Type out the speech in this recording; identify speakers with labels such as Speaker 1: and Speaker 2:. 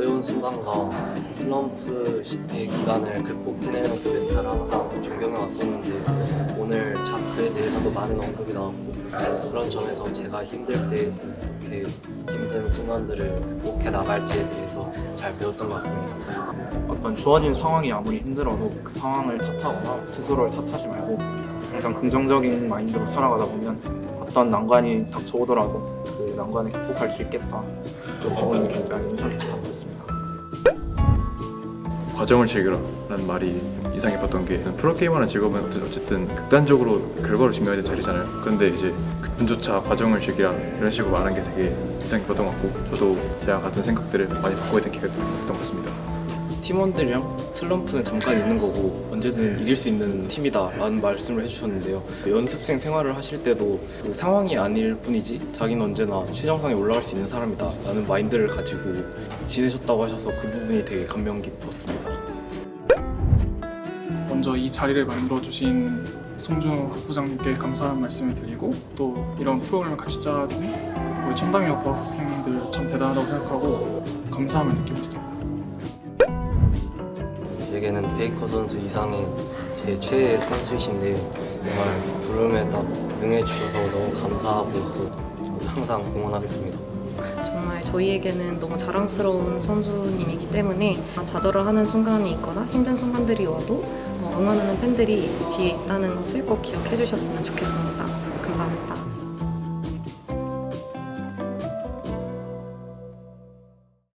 Speaker 1: 어려운 순간과 슬럼프 의 기간을 극복해내는 그 멘탈을 항상 존경해 왔었는데 오늘 참 그에 대해서도 많은 언급이 나왔고 그런 점에서 제가 힘들 때 이렇게 힘든 순간들을 극복해 나갈지에 대해서 잘 배웠던 것 같습니다.
Speaker 2: 어떤 주어진 상황이 아무리 힘들어도 그 상황을 탓하거나 스스로를 탓하지 말고 항상 긍정적인 마인드로 살아가다 보면 어떤 난관이 닥쳐오더라도 그 난관을 극복할 수 있겠다. 그 부분이 굉장히 인상 깊었습니다.
Speaker 3: 과정을 즐겨라라는 말이 인상 깊었던 게 프로게이머라는 직업은 어쨌든 극단적으로 결과로 증명해야 되는 자리잖아요 그런데 이제 그분조차 과정을 즐기라 이런 식으로 말하는 게 되게 인상 깊었던 것 같고 저도 제가 같은 생각들을 많이 바꿔야 된 기회가 됐던 것 같습니다
Speaker 4: 팀원들이랑 슬럼프는 잠깐 있는 거고 언제든 이길 수 있는 팀이다라는 말씀을 해주셨는데요. 연습생 생활을 하실 때도 그 상황이 아닐 뿐이지 자기는 언제나 최정상에 올라갈 수 있는 사람이다라는 마인드를 가지고 지내셨다고 하셔서 그 부분이 되게 감명 깊었습니다.
Speaker 5: 먼저 이 자리를 만들어 주신 송준호 학부장님께 감사한 말씀을 드리고 또 이런 프로그램을 같이 짜준 우리 첨담여고 학생들 참 대단하다고 생각하고 감사함을 느끼고 있습니다.
Speaker 1: 제게는 베이커 선수 이상의 제 최애 선수이신데 정말 부름에 딱 응해주셔서 너무 감사하고 또 항상 응원하겠습니다.
Speaker 6: 정말 저희에게는 너무 자랑스러운 선수님이기 때문에 좌절을 하는 순간이 있거나 힘든 순간들이 와도 어, 응원하는 팬들이 뒤에 있다는 것을 꼭 기억해 주셨으면 좋겠습니다.